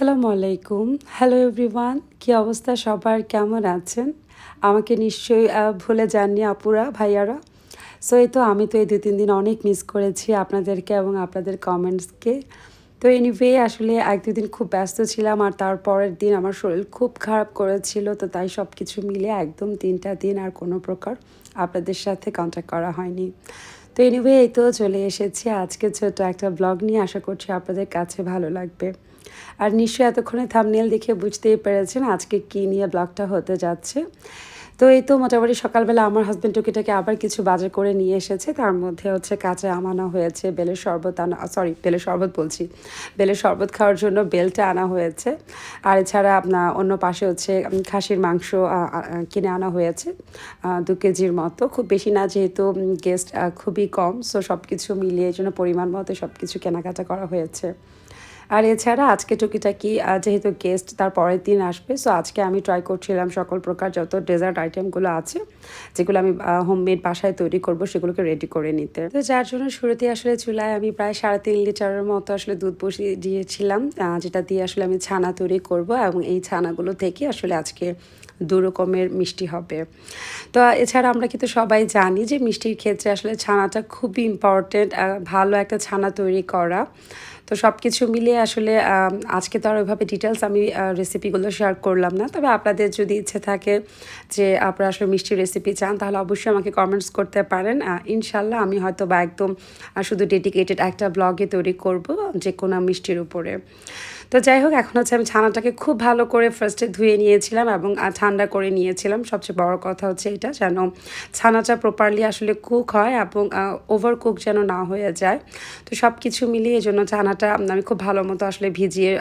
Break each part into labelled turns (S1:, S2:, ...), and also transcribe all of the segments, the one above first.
S1: আসসালামু আলাইকুম। Hello everyone কি অবস্থা? সবার কেমন আছেন? আমাকে নিশ্চয়ই ভুলে যাননি আপুরা, ভাইয়ারা। সো এই তো আমি তো এই দু, তিন দিন অনেক মিস করেছি আপনাদেরকে এবং আপনাদের কমেন্টসকে তো এনিওয়ে আসলে এক দুদিন খুব ব্যস্ত ছিলাম আর তারপরের দিন আমার শরীর খুব খারাপ করেছিল, তো তাই সব কিছু মিলে একদম তিনটা দিন আর কোনো প্রকার আপনাদের সাথে কন্ট্যাক্ট করা হয়নি। তো এনিওয়ে এই তো চলে এসেছি। আজকে ছোট একটা ব্লগ নিয়ে আশা করছি আপনাদের কাছে ভালো লাগবে। আর নিশ্চয়ই এতক্ষণে থামনেল দেখে বুঝতেই পেরেছেন আজকে কী নিয়ে ব্লগটা হতে যাচ্ছে। তো এই তো মোটামুটি সকালবেলা আমার হাজব্যান্ড টুকিটাকে আবার কিছু বাজার করে নিয়ে এসেছে। তার মধ্যে হচ্ছে কাঁচা আম আনা হয়েছে, বেলের শরবত আনা সরি বেলের শরবত বলছি। বেলের শরবত খাওয়ার জন্য বেলটা আনা হয়েছে। আর এছাড়া আপনার অন্য পাশে হচ্ছে খাসির মাংস কিনে আনা হয়েছে দু কেজির মতো। খুব বেশি না যেহেতু গেস্ট খুবই কম। সো সব কিছু মিলিয়ে জন্য পরিমাণ মতো সব কিছু কেনাকাটা করা হয়েছে। আর এছাড়া আজকে টুকিটাকি যেহেতু গেস্ট তার পরের দিন আসবে সো আজকে আমি ট্রাই করছিলাম সকল প্রকার যত ডেজার্ট আইটেমগুলো আছে, যেগুলো আমি হোমমেড বাসায় তৈরি করব, সেগুলোকে রেডি করে নিতে। তো যার জন্য শুরুতে আসলে চুলায় আমি প্রায় সাড়ে তিন লিটারের মতো আসলে দুধ বসিয়ে দিয়েছিলাম যেটা দিয়ে আসলে আমি ছানা তৈরি করব এবং এই ছানাগুলো থেকে আসলে আজকে দু রকমের মিষ্টি হবে। তো এছাড়া আমরা কিন্তু সবাই জানি যে মিষ্টির ক্ষেত্রে আসলে ছানাটা খুবই ইম্পর্টেন্ট ভালো একটা ছানা তৈরি করা। তো সব কিছু মিলিয়ে আসলে আজকে তো আর ওইভাবে ডিটেলস আমি রেসিপিগুলো শেয়ার করলাম না। তবে আপনাদের যদি ইচ্ছে থাকে যে আপনারা আসলে মিষ্টি রেসিপি চান, তাহলে অবশ্যই আমাকে কমেন্টস করতে পারেন। ইনশাল্লাহ আমি হয়তো বা একদম শুধু ডেডিকেটেড একটা ব্লগে তৈরি করব যে কোনো মিষ্টির উপরে। তো যাই হোক, এখন হচ্ছে আমি ছানাটাকে খুব ভালো করে ফার্স্টে ধুয়ে নিয়েছিলাম এবং ঠান্ডা করে নিয়েছিলাম। সবচেয়ে বড় কথা হচ্ছে এটা, যেন ছানাটা প্রপারলি আসলে কুক হয় এবং ওভার কুক যেন না হয়ে যায়। তো সব কিছু মিলিয়ে এই জন্য ছানাটা আমি খুব ভালো মতো আসলে ভিজিয়ে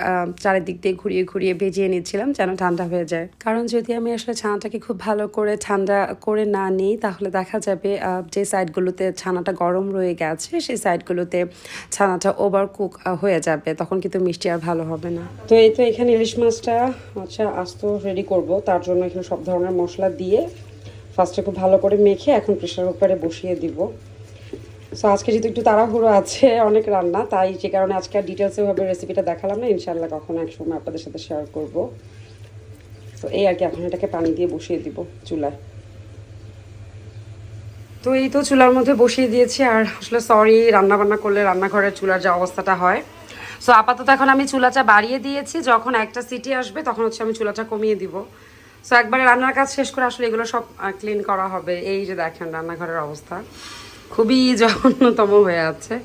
S1: চারিদিক দিয়ে ঘুরিয়ে ঘুরিয়ে ভিজিয়ে নিচ্ছিলাম যেন ঠান্ডা হয়ে যায়। কারণ যদি আমি আসলে ছানাটাকে খুব ভালো করে ঠান্ডা করে না নিই, তাহলে দেখা যাবে যে সাইডগুলোতে ছানাটা গরম রয়ে গেছে, সেই সাইডগুলোতে ছানাটা ওভার কুক হয়ে যাবে। তখন কিন্তু মিষ্টি আর ভালো হবে না। তো এই তো এখানে ইলিশ মাছটা আচ্ছা আস্ত রেডি করব। তার জন্য এখানে সব ধরনের মশলা দিয়ে ফার্স্টে খুব ভালো করে মেখে এখন প্রেশার কুকারে বসিয়ে দিব। সো আজকে যেহেতু একটু তাড়াহুড়ো আছে, অনেক রান্না, তাই যে কারণে আজকে আর ডিটেলসে রেসিপিটা দেখালাম না ইনশাল্লাহ কখনো এক সময় আপনাদের সাথে শেয়ার করব। তো এই আর কি, এখন এটাকে পানি দিয়ে বসিয়ে দিব চুলায়। তো এই তো চুলার মধ্যে বসিয়ে দিয়েছি, আর আসলে সরি রান্না বান্না করলে রান্নাঘরের চুলার যে অবস্থাটা হয়। সো আপাতত এখন আমি চুলাটা বাড়িয়ে দিয়েছি। যখন একটা সিটি আসবে, তখন হচ্ছে আমি চুলাটা কমিয়ে দিব। সো একবারে রান্নার কাজ শেষ করে আসলে এগুলো সব ক্লিন করা হবে। এই যে দেখেন রান্নাঘরের অবস্থা। খুবই জঘন্যতম হয়ে আছে।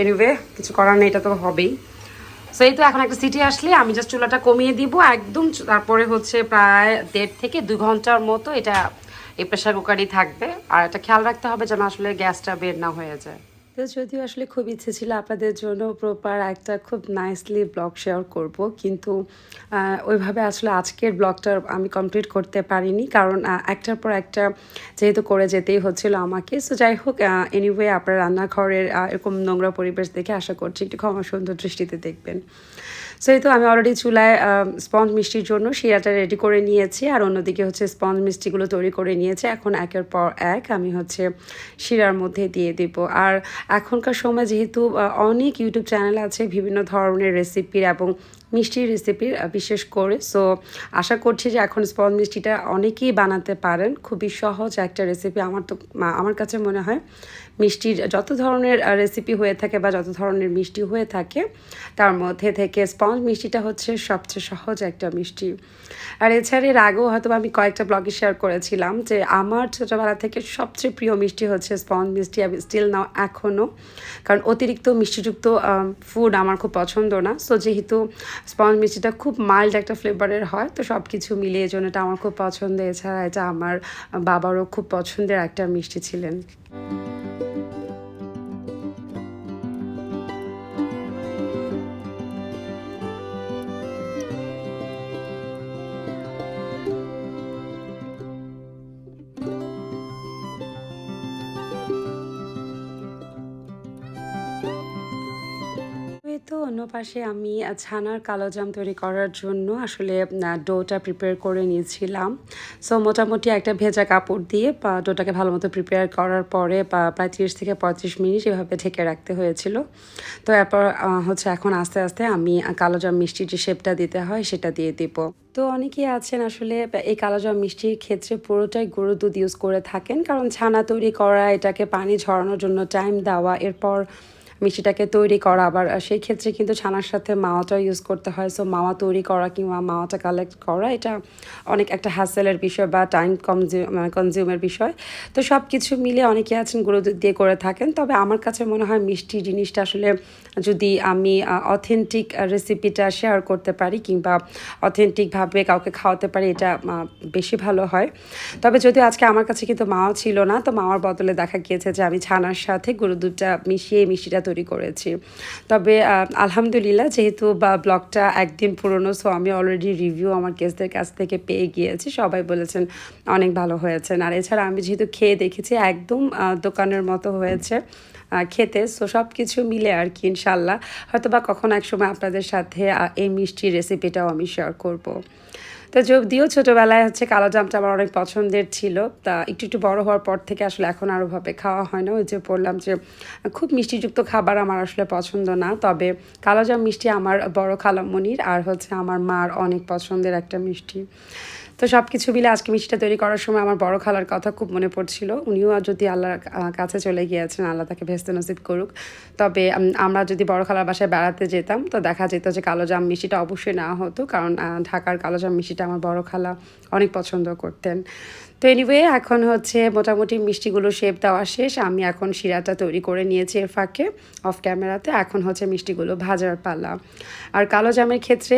S1: এনিওয়ে কিছু করার নেই, এটা তো হবেই। সো এই তো এখন একটা সিটি আসলে, আমি জাস্ট চুলাটা কমিয়ে দিব। একদম তারপরে হচ্ছে প্রায় দেড় থেকে দুই ঘণ্টার মতো এটা, এই প্রেশার কুকারই থাকবে। আর এটা খেয়াল রাখতে হবে যেন আসলে গ্যাসটা বের না হয়ে যায়। তো যদিও আসলে খুব ইচ্ছে ছিল আপনাদের জন্য প্রপার একটা খুব নাইসলি ব্লগ শেয়ার করব, কিন্তু ওইভাবে আসলে আজকের ব্লগটা আমি কমপ্লিট করতে পারিনি। কারণ একটার পর একটা যেহেতু করে যেতেই হচ্ছিল আমাকে। সো যাই হোক এনিওয়ে আপনার রান্নাঘরের এরকম নোংরা পরিবেশ দেখে আশা করছি একটু ক্ষমা সুন্দর দৃষ্টিতে দেখবেন। সো এই তো আমি অলরেডি চুলায় স্পঞ্জ মিষ্টির জন্য শিরাটা রেডি করে নিয়েছি আর অন্যদিকে হচ্ছে স্পঞ্জ মিষ্টিগুলো তৈরি করে নিয়েছি। এখন একের পর এক আমি হচ্ছে শিরার মধ্যে দিয়ে দেব। আর এখনকার সময় যেহেতু অনেক ইউটিউব চ্যানেল আছে বিভিন্ন ধরনের রেসিপির এবং মিষ্টির রেসিপির বিশেষ করে। সো আশা করছি যে এখন স্পঞ্জ মিষ্টিটা অনেকেই বানাতে পারেন। খুবই সহজ একটা রেসিপি আমার তো আমার কাছে মনে হয়। মিষ্টির যত ধরনের রেসিপি হয়ে থাকে বা যত ধরনের মিষ্টি হয়ে থাকে, তার মধ্যে থেকে স্পঞ্জ মিষ্টিটা হচ্ছে সবচেয়ে সহজ একটা মিষ্টি। আর এছাড়া এর আগেও হয়তো আমি কয়েকটা ব্লগে শেয়ার করেছিলাম যে আমার ছোটোবেলা থেকে সবচেয়ে প্রিয় মিষ্টি হচ্ছে স্পঞ্জ মিষ্টি, আমি স্টিল নাও এখনও কারণ অতিরিক্ত মিষ্টিযুক্ত ফুড আমার খুব পছন্দ না। সো যেহেতু স্পঞ্জ মিষ্টিটা খুব মাইল্ড একটা ফ্লেভারের হয়, তো সব কিছু মিলিয়ে জন্য এটা আমার খুব পছন্দ। এছাড়া এটা আমার বাবারও খুব পছন্দের একটা মিষ্টি ছিলেন। অন্য পাশে আমি ছানার কালোজাম তৈরি করার জন্য আসলে ডোটা প্রিপেয়ার করে নিয়েছিলাম। সো মোটামুটি একটা ভেজা কাপড় দিয়ে বা ডোটাকে ভালো মতো প্রিপেয়ার করার পরে বা প্রায় তিরিশ থেকে পঁয়ত্রিশ মিনিট এভাবে ঢেকে রাখতে হয়েছিল। তো এরপর হচ্ছে এখন আস্তে আস্তে আমি আহ, কালোজাম মিষ্টির যে শেপটা দিতে হয় সেটা দিয়ে দিব। তো অনেকেই আছেন আসলে এই কালোজাম মিষ্টির ক্ষেত্রে পুরোটাই গরুর দুধ ইউজ করে থাকেন। কারণ ছানা তৈরি করা এটাকে পানি ঝরানোর জন্য টাইম দেওয়া এরপর মিষ্টিটাকে তৈরি করা। আবার সেই ক্ষেত্রে কিন্তু ছানার সাথে মাওয়াটা ইউজ করতে হয়। সো মাওয়া তৈরি করা কিংবা মাওয়াটা কালেক্ট করা, এটা অনেক একটা হ্যাসেলের বিষয় বা টাইম কনজিউম মানে কনজিউমের বিষয়। তো সব কিছু মিলে অনেকে আছেন, গুঁড়ো দুধ দিয়ে করে থাকেন। তবে আমার কাছে মনে হয় মিষ্টি জিনিসটা আসলে যদি আমি অথেন্টিক রেসিপিটা শেয়ার করতে পারি কিংবা অথেন্টিকভাবে কাউকে খাওয়াতে পারি, এটা বেশি ভালো হয়। তবে যদি আজকে আমার কাছে কিন্তু মাও ছিল না, তো মাওয়ার বদলে দেখা গিয়েছে যে আমি ছানার সাথে গরু দুধটা মিশিয়ে মিষ্টিটা তৈরি করেছি। তবে আলহামদুলিল্লাহ যেহেতু, বা, ব্লগটা একদিন পুরনো সো আমি অলরেডি রিভিউ আমার গেস্টদের কাছ থেকে পেয়ে গিয়েছি। সবাই বলেছেন অনেক ভালো হয়েছেন আর এছাড়া আমি যেহেতু খেয়ে দেখেছি, একদম দোকানের মতো হয়েছে খেতে। সো সব কিছু মিলে আর কি ইনশাল্লাহ হয়তো বা কখনো এক সময় আপনাদের সাথে এই মিষ্টির রেসিপিটাও আমি শেয়ার করব। তো যদিও ছোটোবেলায় হচ্ছে কালো জামটা আমার অনেক পছন্দের ছিল। তা একটু একটু বড় হওয়ার পর থেকে আসলে এখন আরোভাবে খাওয়া হয় না। ওই যে বললাম যে খুব মিষ্টিযুক্ত খাবার আমার আসলে পছন্দ না। তবে কালো জাম মিষ্টি আমার বড় খালামণির আর হচ্ছে আমার মার অনেক পছন্দের একটা মিষ্টি। তো সব কিছু মিলে আজকে মিষ্টিটা তৈরি করার সময় আমার বড় খালার কথা খুব মনে পড়ছিল। উনিও যদি আল্লাহর কাছে চলে গিয়েছেন, আল্লাহ তাকে ভেস্তে নসিব করুক। তবে আমরা যদি বড় খালার বাসায় বেড়াতে যেতাম, তো দেখা যেত যে কালো জাম মিষ্টিটা অবশ্যই নেওয়া হতো। কারণ ঢাকার কালো জাম মিষ্টিটা আমার বড় খালা অনেক পছন্দ করতেন। তো এনিওয়ে এখন হচ্ছে মোটামুটি মিষ্টিগুলো শেপ দেওয়া শেষ। আমি এখন শিরাটা তৈরি করে নিয়েছি এর ফাঁকে অফ ক্যামেরাতে এখন হচ্ছে মিষ্টিগুলো ভাজার পালা। আর কালো জামের ক্ষেত্রে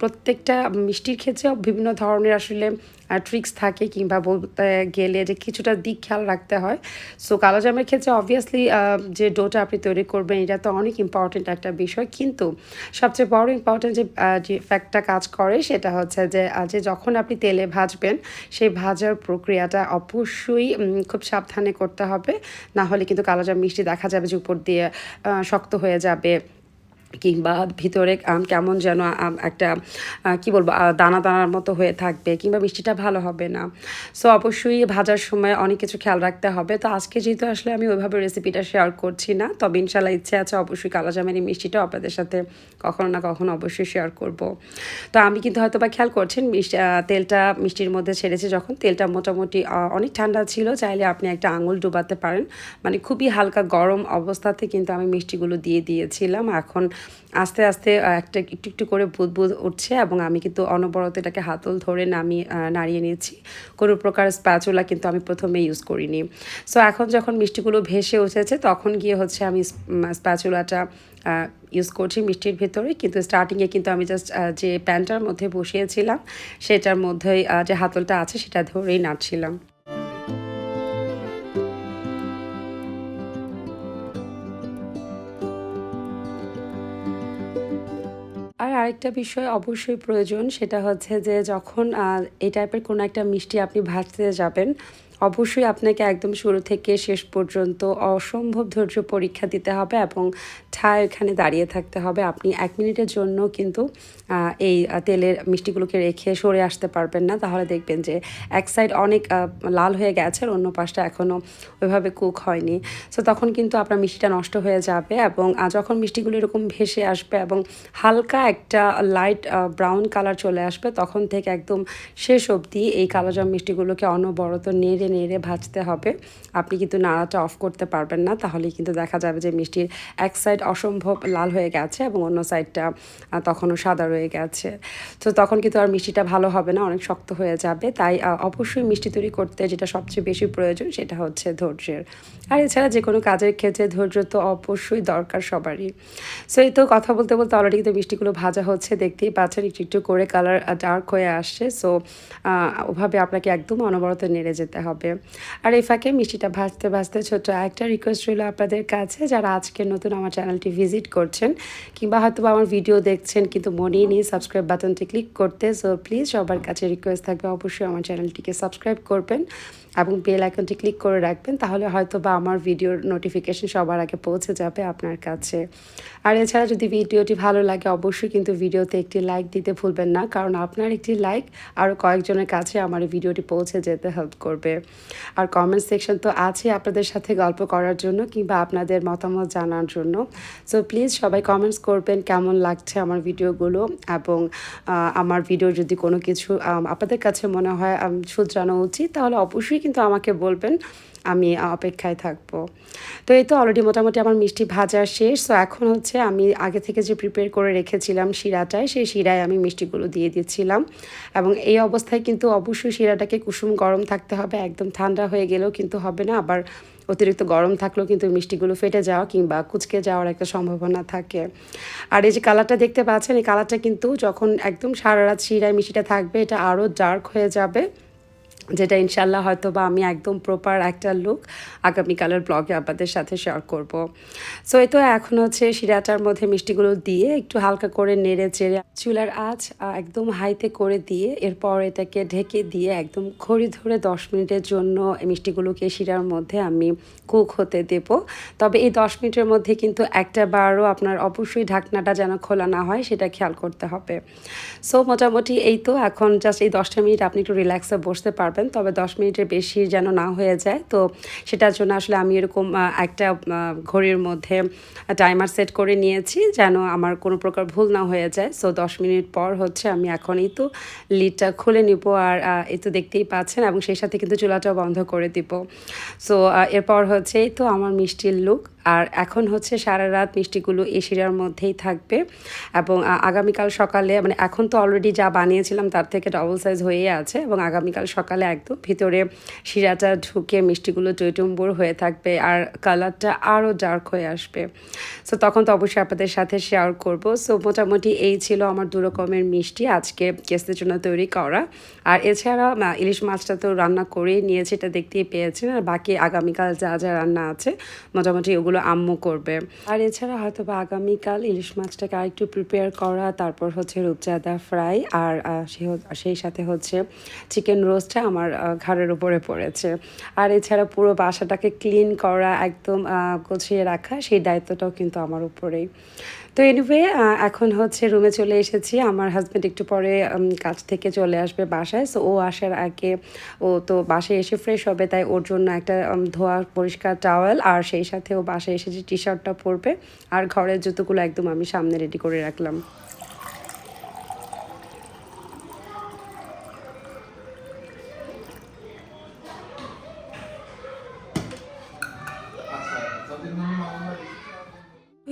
S1: প্রত্যেকটা মিষ্টির ক্ষেত্রে বিভিন্ন ধরনের আসলে ট্রিক্স থাকে কিংবা বলতে গেলে যে কিছুটা দিক খেয়াল রাখতে হয়। সো কালো জামের ক্ষেত্রে অবভিয়াসলি যে ডোটা আপনি তৈরি করবেন, এটা তো অনেক ইম্পর্টেন্ট একটা বিষয়। কিন্তু সবচেয়ে বড় ইম্পর্টেন্ট যে ফ্যাক্টটা কাজ করে, সেটা হচ্ছে যে যে যখন আপনি তেলে ভাজবেন, সেই ভাজার প্রক্রিয়াটা অবশ্যই খুব সাবধানে করতে হবে। না হলে কিন্তু কালোজাম মিষ্টি দেখা যাবে যে উপর দিয়ে শক্ত হয়ে যাবে। কিংবা ভিতরে আম, কেমন যেন একটা কি বলব দানা দানার মতো হয়ে থাকবে কিংবা মিষ্টিটা ভালো হবে না। সো অবশ্যই ভাজার সময় অনেক কিছু খেয়াল রাখতে হবে। তো আজকে যেহেতু আসলে আমি ওইভাবে রেসিপিটা শেয়ার করছি না তবে ইনশাল্লাহ ইচ্ছে আছে অবশ্যই কালাজামের এই মিষ্টিটা আপনাদের সাথে কখনো না কখনো অবশ্যই শেয়ার করব। তো আমি কিন্তু হয়তো বা খেয়াল করছেন তেলটা মিষ্টির মধ্যে ছেড়েছে যখন। তেলটা মোটামুটি অনেক ঠান্ডা ছিল চাইলে আপনি একটা আঙুল ডুবাতে পারেন। মানে খুবই হালকা গরম অবস্থাতে কিন্তু আমি মিষ্টিগুলো দিয়ে দিয়েছিলাম। এখন আস্তে আস্তে একটা একটু একটু করে বুদবুদ উঠছে এবং আমি কিন্তু অনবরত এটাকে হাতল ধরে নামি নাড়িয়ে নিয়েছি। কোনো প্রকার স্প্যাচুলা কিন্তু আমি প্রথমে ইউজ করিনি। সো এখন যখন মিষ্টিগুলো ভেসে উঠেছে, তখন গিয়ে হচ্ছে আমি স্প্যাচুলাটা ইউজ করছি মিষ্টির ভেতরে। কিন্তু স্টার্টিংয়ে কিন্তু আমি জাস্ট যে প্যানটার মধ্যে বসিয়েছিলাম, সেটার মধ্যেই যে হাতলটা আছে, সেটা ধরেই নাড়ছিলাম। আরেকটা বিষয় অবশ্যই প্রয়োজন, সেটা হচ্ছে যে যখন এই টাইপের কোনো একটা মিষ্টি আপনি ভাজতে যাবেন অবশ্যই আপনাকে একদম শুরু থেকে শেষ পর্যন্ত অসম্ভব ধৈর্য পরীক্ষা দিতে হবে এবং ঠায় এখানে দাঁড়িয়ে থাকতে হবে। আপনি এক মিনিটের জন্য কিন্তু এই তেলের মিষ্টিগুলোকে রেখে সরে আসতে পারবেন না। তাহলে দেখবেন যে এক সাইড অনেক লাল হয়ে গেছে, আর অন্য পাশটা এখনও ওইভাবে কুক হয়নি। সো তখন কিন্তু আপনার মিষ্টিটা নষ্ট হয়ে যাবে এবং যখন মিষ্টিগুলো এরকম ভেসে আসবে এবং হালকা একটা লাইট ব্রাউন কালার চলে আসবে, তখন থেকে একদম শেষ অবধি এই কালোজাম মিষ্টিগুলোকে অনবরত নেড়ে নেড়ে ভাজতে হবে। আপনি কিন্তু নাড়াটা অফ করতে পারবেন না তাহলে কিন্তু দেখা যাবে যে মিষ্টির এক সাইড অসম্ভব লাল হয়ে গেছে এবং অন্য সাইডটা তখনও সাদা রয়ে গেছে। তো তখন কিন্তু আর মিষ্টিটা ভালো হবে না, অনেক শক্ত হয়ে যাবে। তাই অবশ্যই মিষ্টি তৈরি করতে যেটা সবচেয়ে বেশি প্রয়োজন সেটা হচ্ছে ধৈর্যের। আর এছাড়া যে কোনো কাজের ক্ষেত্রে ধৈর্য তো অবশ্যই দরকার সবারই। সো এই তো কথা বলতে বলতে অলরেডি কিন্তু মিষ্টিগুলো ভাজা হচ্ছে, দেখতেই পাচ্ছেন একটু একটু করে কালার ডার্ক হয়ে আসছে। সো ওভাবে আপনাকে একদম অনবরত নেড়ে যেতে হবে। আর এই ফাঁকে মিষ্টিটা ভাজতে ভাজতে ছোট্ট একটা রিকোয়েস্ট রইল আপনাদের কাছে যারা আজকে নতুন আমার চ্যানেলটি ভিজিট করছেন কিংবা হয়তো আমার ভিডিও দেখছেন কিন্তু মনেই নেই সাবস্ক্রাইব বাটনটি ক্লিক করতে সো প্লিজ সবার কাছে রিকোয়েস্ট থাকবে অবশ্যই আমার চ্যানেলটিকে সাবস্ক্রাইব করবেন এবং বেল আইকনটি ক্লিক করে রাখবেন তাহলে হয়তো বা আমার ভিডিওর নোটিফিকেশন সবার আগে পৌঁছে যাবে আপনার কাছে। আর এছাড়া যদি ভিডিওটি ভালো লাগে অবশ্যই কিন্তু ভিডিওতে একটি লাইক দিতে ভুলবেন না, কারণ আপনার একটি লাইক আরও কয়েকজনের কাছে আমার ভিডিওটি পৌঁছে যেতে হেল্প করবে। আর কমেন্ট সেকশন তো আছে আপনাদের সাথে গল্প করার জন্য কিংবা আপনাদের মতামত জানার জন্য। সো প্লিজ সবাই কমেন্টস করবেন কেমন লাগছে আমার ভিডিওগুলো এবং আমার ভিডিও যদি কোনো কিছু আপনাদের কাছে মনে হয় শুধরানো উচিত, তাহলে অবশ্যই কিন্তু আমাকে বলবেন। আমি অপেক্ষায় থাকব। তো এই তো অলরেডি মোটামুটি আমার মিষ্টি ভাজা শেষ। তো এখন হচ্ছে আমি আগে থেকে যে প্রিপেয়ার করে রেখেছিলাম শিরাটায়, সেই শিরায় আমি মিষ্টিগুলো দিয়ে দিচ্ছিলাম এবং এই অবস্থায় কিন্তু অবশ্যই শিরাটাকে কুসুম গরম থাকতে হবে, একদম ঠান্ডা হয়ে গেলেও কিন্তু হবে না। আবার অতিরিক্ত গরম থাকলেও কিন্তু মিষ্টিগুলো ফেটে যাওয়া কিংবা কুচকে যাওয়ার একটা সম্ভাবনা থাকে। আর এই যে কালারটা দেখতে পাচ্ছেন, এই কালারটা কিন্তু যখন একদম সারা রাত শিরায় মিষ্টিটা থাকবে, এটা আরও ডার্ক হয়ে যাবে। যেটা ইনশাল্লাহ হয়তো বা আমি একদম প্রপার একটা লুক আগামীকালের ব্লগে আপনাদের সাথে শেয়ার করব। সো এই তো এখন হচ্ছে শিরাটার মধ্যে মিষ্টিগুলো দিয়ে একটু হালকা করে নেড়ে চেড়ে চুলার আঁচ একদম হাইতে করে দিয়ে এরপর এটাকে ঢেকে দিয়ে একদম খড়ি ধরে দশ মিনিটের জন্য মিষ্টিগুলোকে শিরার মধ্যে আমি কুক হতে দেব। তবে এই দশ মিনিটের মধ্যে কিন্তু একটা বারও আপনার অবশ্যই ঢাকনাটা যেন খোলা না হয় সেটা খেয়াল করতে হবে। সো মোটামুটি এই তো এখন জাস্ট এই দশটা মিনিট আপনি একটু রিল্যাক্সে বসতে পারবেন। তবে দশ মিনিটের বেশি যেন না হয়ে যায়। তো সেটার জন্য আসলে আমি এরকম একটা ঘড়ির মধ্যে টাইমার সেট করে নিয়েছি যেন আমার কোনো প্রকার ভুল না হয়ে যায়। সো দশ মিনিট পর হচ্ছে আমি এখনই তো লিডটা খুলে নিব আর এই তো দেখতেই পাচ্ছেন এবং সেই সাথে কিন্তু চুলাটাও বন্ধ করে দিব। সো এরপর হচ্ছে তো আমার মিষ্টির লুক আর এখন হচ্ছে সারা রাত মিষ্টিগুলো এই শিরার মধ্যেই থাকবে। এবং আগামীকাল সকালে মানে এখন তো অলরেডি যা বানিয়েছিলাম তার থেকে ডবল সাইজ হয়ে আছে এবং আগামীকাল সকালে একদম ভিতরে শিরাটা ঢুকে মিষ্টিগুলো টইটুম্বুর হয়ে থাকবে আর কালারটা আরও ডার্ক হয়ে আসবে। সো তখন তো অবশ্যই আপনাদের সাথে শেয়ার করব। সো মোটামুটি এই ছিল আমার দু রকমের মিষ্টি আজকে গেস্টের জন্য তৈরি করা। আর এছাড়া ইলিশ মাছটা তো রান্না করেই নিয়েছি, এটা দেখতেই পেয়েছেন। আর বাকি আগামীকাল যা যা রান্না আছে, মোটামুটি ওগুলো আম্মু করবে। আর এছাড়া হয়তো বা আগামীকাল ইলিশ মাছটাকে আরেকটু প্রিপেয়ার করা, তারপর হচ্ছে রূপচাঁদা ফ্রাই আর সেই সাথে হচ্ছে চিকেন রোস্টটা আমার ঘাড়ের উপরে পড়েছে। আর এছাড়া পুরো বাসাটাকে ক্লিন করা, একদম গুছিয়ে রাখা, সেই দায়িত্বটাও কিন্তু আমার উপরেই। তো এনিওয়ে এখন হচ্ছে রুমে চলে এসেছি। আমার হাজব্যান্ড একটু পরে কাজ থেকে চলে আসবে বাসায়। সো ও আসার আগে ও তো বাসায় এসে ফ্রেশ হবে, তাই ওর জন্য একটা ধোয়া, পরিষ্কার টাওয়েল আর সেই সাথে ও বাসায় এসেছে টি শার্টটা পরবে, আর ঘরের জুতোগুলো একদম আমি সামনে রেডি করে রাখলাম।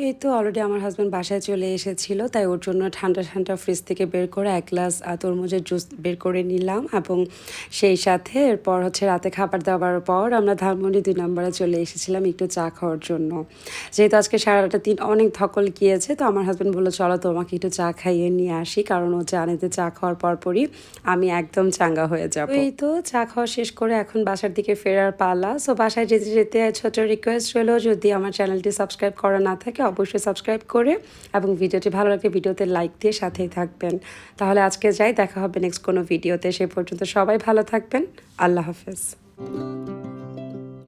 S1: এই তো অলরেডি আমার হাজব্যান্ড বাসায় চলে এসেছিল, তাই ওর জন্য ঠান্ডা ঠান্ডা ফ্রিজ থেকে বের করে এক গ্লাস তরমুজের জুস বের করে নিলাম এবং সেই সাথে এরপর হচ্ছে রাতে খাবার দাবার পর আমরা ধানমন্ডি দুই নম্বরে চলে এসেছিলাম একটু চা খাওয়ার জন্য। যেহেতু আজকে সারাটা দিন অনেক ধকল গিয়েছে, তো আমার হাজব্যান্ড বলল, চলো তোমাকে একটু চা খাইয়ে নিয়ে আসি, কারণ ও যে চা খাওয়ার পরপরই আমি একদম চাঙ্গা হয়ে যাব। এই তো চা খাওয়া শেষ করে এখন বাসার দিকে ফেরার পালা। সো বাসায় যেতে যেতে ছোট রিকোয়েস্ট রইল, যদি আমার চ্যানেলটি সাবস্ক্রাইব করা না থাকে অবশ্যই সাবস্ক্রাইব করে এবং ভিডিওটি ভালো লাগলে ভিডিওতে লাইক দিয়ে সাথেই থাকবেন। তাহলে আজকে যাই, দেখা হবে নেক্সট কোনো ভিডিওতে সে পর্যন্ত সবাই ভালো থাকবেন। আল্লাহ হাফেজ।